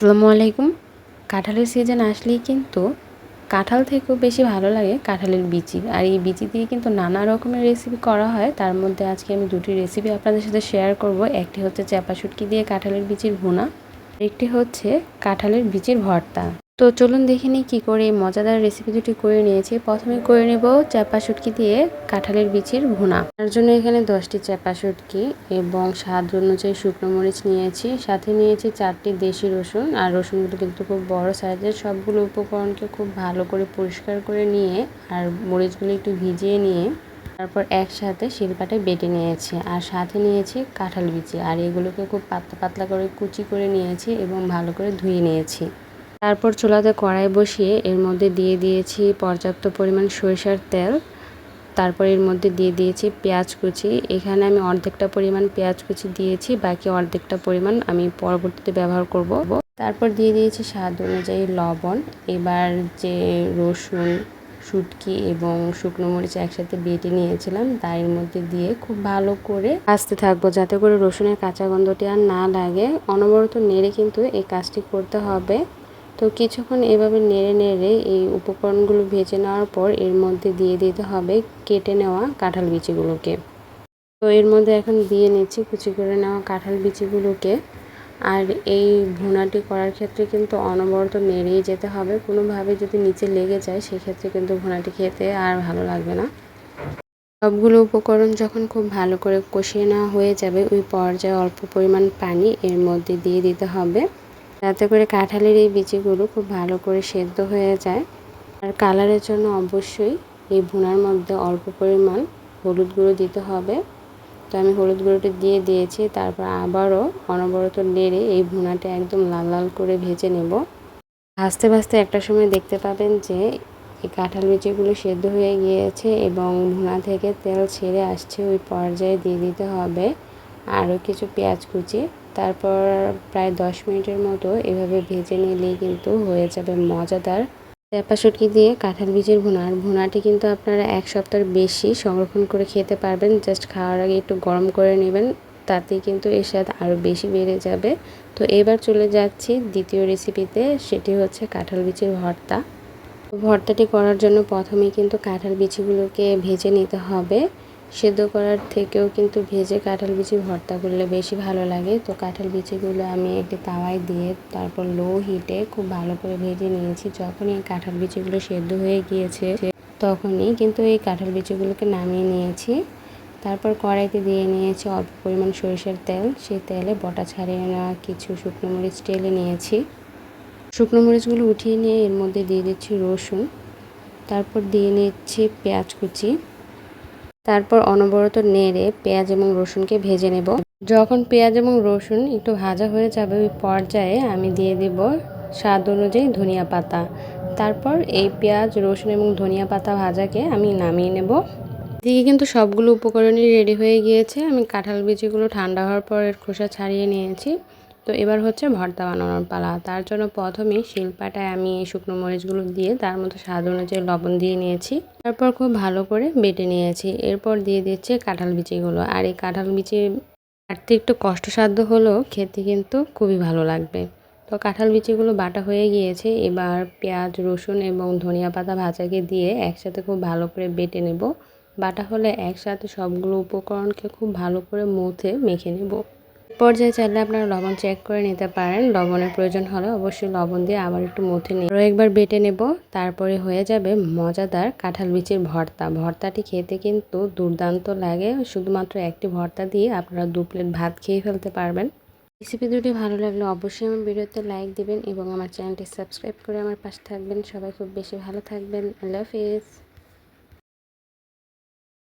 আসসালামু আলাইকুম। কাঁঠালের সিজন আসলেই কিন্তু কাঁঠাল থেকেও বেশি ভালো লাগে কাঁঠালের বিচি। আর এই বিচি দিয়ে কিন্তু নানা রকমের রেসিপি করা হয়। তার মধ্যে আজকে আমি দুটি রেসিপি আপনাদের সাথে শেয়ার করব। একটি হচ্ছে চাপা শুটকি দিয়ে কাঁঠালের বিচির ভুনা একটি হচ্ছে কাঁঠালের বিচির ভর্তা। তো চলুন দেখে নিই কী করে এই মজাদার রেসিপি দুটি করে নিয়েছি। প্রথমে করে নেব চাপা শুটকি দিয়ে কাঁঠালের বিচির ভুনা। তার জন্য এখানে দশটি চাপা শুটকি এবং স্বাদ অনুযায়ী শুকনো মরিচ নিয়েছি, সাথে নিয়েছি চারটি দেশি রসুন। আর রসুনগুলো কিন্তু খুব বড় সাইজের, সবগুলো উপকরণকে খুব ভালো করে পরিষ্কার করে নিয়ে আর মরিচগুলো একটু ভিজিয়ে নিয়ে তারপর একসাথে শিলপাটে বেটে নিয়েছি। আর সাথে নিয়েছি কাঁঠাল বিচি। আর এগুলোকে খুব পাতলা পাতলা করে কুচি করে নিয়েছি এবং ভালো করে ধুয়ে নিয়েছি। তারপর চুলাতে কড়াই বসিয়ে এর মধ্যে দিয়ে দিয়েছি পর্যাপ্ত পরিমাণ সরিষার তেল। তারপর এর মধ্যে দিয়ে দিয়েছি পেঁয়াজ কুচি। এখানে আমি অর্ধেকটা পরিমাণ পেঁয়াজ কুচি দিয়েছি, বাকি অর্ধেকটা পরিমাণ আমি পরবর্তীতে ব্যবহার করব। তারপর দিয়ে দিয়েছি স্বাদ অনুযায়ী লবণ। এবার যে রসুন, শুটকি এবং শুকনো মরিচ একসাথে বেটে নিয়েছিলাম, তার মধ্যে দিয়ে খুব ভালো করে ভাজতে থাকব, যাতে করে রসুনের কাঁচা গন্ধটি আর না লাগে। অনবরত নেড়ে কিন্তু এই কাজটি করতে হবে। তো কিছুক্ষণ এভাবে নেড়ে নেড়ে এই উপকরণগুলো ভেজে নেওয়ার পর এর মধ্যে দিয়ে দিতে হবে কেটে নেওয়া কাঁঠাল বিচিগুলোকে। তো এর মধ্যে এখন দিয়ে নিচ্ছি কুচি করে নেওয়া কাঁঠাল বিচিগুলোকে। আর এই ভুনাটি করার ক্ষেত্রে কিন্তু অনবরত নেড়েই যেতে হবে। কোনোভাবে যদি নিচে লেগে যায়, সেক্ষেত্রে কিন্তু ভুনাটি খেতে আর ভালো লাগবে না। সবগুলো উপকরণ যখন খুব ভালো করে কষিয়ে নেওয়া হয়ে যাবে, ওই পর্যায়ে অল্প পরিমাণ পানি এর মধ্যে দিয়ে দিতে হবে। যাতে করে কাঁঠালের এই বিচিগুলো খুব ভালো করে সেদ্ধ হয়ে যায়। আর কালারের জন্য অবশ্যই এই ভুনার মধ্যে অল্প পরিমাণ হলুদ গুঁড়ো দিতে হবে। তো আমি হলুদ গুঁড়োটা দিয়ে দিয়েছি, তারপর আবারও অনবরত নেড়ে এই ভুনাটা একদম লাল লাল করে ভেজে নেব। ভাজতে ভাজতে একটা সময় দেখতে পাবেন যে এই কাঁঠাল বিচিগুলো সেদ্ধ হয়ে গিয়েছে এবং ভুনা থেকে তেল ছেড়ে আসছে, ওই পর্যায়ে দিয়ে দিতে হবে। আরও কিছু পেঁয়াজ কুচি তারপর প্রায় দশ মিনিটের মতো এভাবে ভেজে নিলেই কিন্তু হয়ে যাবে মজাদার। চ্যাপা শুটকি দিয়ে কাঁঠাল বীজের ভুনা, আর ভুনাটি কিন্তু আপনারা এক সপ্তাহের বেশি সংরক্ষণ করে খেতে পারবেন। জাস্ট খাওয়ার আগে একটু গরম করে নেবেন, তাতেই কিন্তু এর স্বাদ আরও বেশি বেড়ে যাবে। তো এবার চলে যাচ্ছি দ্বিতীয় রেসিপিতে সেটি হচ্ছে কাঁঠাল বিচির ভর্তা। ভর্তাটি করার জন্য প্রথমেই কিন্তু কাঁঠাল বিচিগুলোকে ভেজে নিতে হবে। সেদ্ধ করার থেকেও কিন্তু ভেজে কাঁঠাল বিচি ভর্তা করলে বেশি ভালো লাগে। তো কাঁঠাল বিচিগুলো আমি একটি তাওয়ায় দিয়ে তারপর লো হিটে খুব ভালো করে ভেজে নিয়েছি। যখনই এই কাঁঠাল বিচিগুলো সেদ্ধ হয়ে গিয়েছে, তখনই কিন্তু এই কাঁঠাল বিচিগুলোকে নামিয়ে নিয়েছি। তারপর কড়াইতে দিয়ে নিয়েছি অল্প পরিমাণ সরিষার তেল। সেই তেলে বটা ছাড়িয়ে নেওয়া কিছু শুকনো মরিচ টেলে নিয়েছি। শুকনো মরিচগুলো উঠিয়ে নিয়ে এর মধ্যে দিয়ে দিচ্ছি রসুন। তারপর দিয়ে নিচ্ছি পেঁয়াজ কুচি। তারপর অনবরত নেড়ে পেঁয়াজ এবং রসুনকে ভেজে নেব। যখন পেঁয়াজ এবং রসুন একটু ভাজা হয়ে যাবে ওই পর্যায়ে আমি দিয়ে দেব স্বাদ অনুযায়ী ধনিয়া পাতা। তারপর এই পেঁয়াজ, রসুন এবং ধনিয়া পাতা ভাজাকে আমি নামিয়ে নেব। এদিকে কিন্তু সবগুলো উপকরণই রেডি হয়ে গিয়েছে। আমি কাঁঠাল বিচিগুলো ঠান্ডা হওয়ার পর এর খোসা ছাড়িয়ে নিয়েছি। তো এবার হচ্ছে ভর্তা বানানোর পালা। তার জন্য প্রথমে শিলপাটায় আমি এই শুকনো মরিচগুলো দিয়ে তার মধ্যে স্বাদ অনুযায়ী লবণ দিয়ে নিয়েছি। তারপর খুব ভালো করে বেটে নিয়েছি। এরপর দিয়ে দিচ্ছে কাঁঠাল বিচিগুলো। আর এই কাঁঠাল বিচি কাটতে একটু কষ্টসাধ্য হলেও খেতে কিন্তু খুবই ভালো লাগবে। তো কাঁঠাল বিচিগুলো বাটা হয়ে গিয়েছে। এবার পেঁয়াজ, রসুন এবং ধনিয়া পাতা ভাজাকে দিয়ে একসাথে খুব ভালো করে বেটে নেব। বাটা হলে একসাথে সবগুলো উপকরণকে খুব ভালো করে মুথে মেখে নেব। পর্যায়ে চাইলে আপনারা লবণ চেক করে নিতে পারেন। লবণের প্রয়োজন হলে অবশ্যই লবণ দিয়ে আবার একটু মথে নিয়ে আরও একবার বেটে নেব, তারপরে হয়ে যাবে মজাদার কাঁঠাল বিচির ভর্তা। ভর্তাটি খেতে কিন্তু দুর্দান্ত লাগে। শুধুমাত্র একটি ভর্তা দিয়ে আপনারা দু প্লেট ভাত খেয়ে ফেলতে পারবেন। রেসিপি দুটি ভালো লাগলে অবশ্যই আমার ভিডিওতে লাইক দিবেন এবং আমার চ্যানেলটি সাবস্ক্রাইব করে আমার পাশে থাকবেন। সবাই খুব বেশি ভালো থাকবেন। আল্লাহ হাফিজ।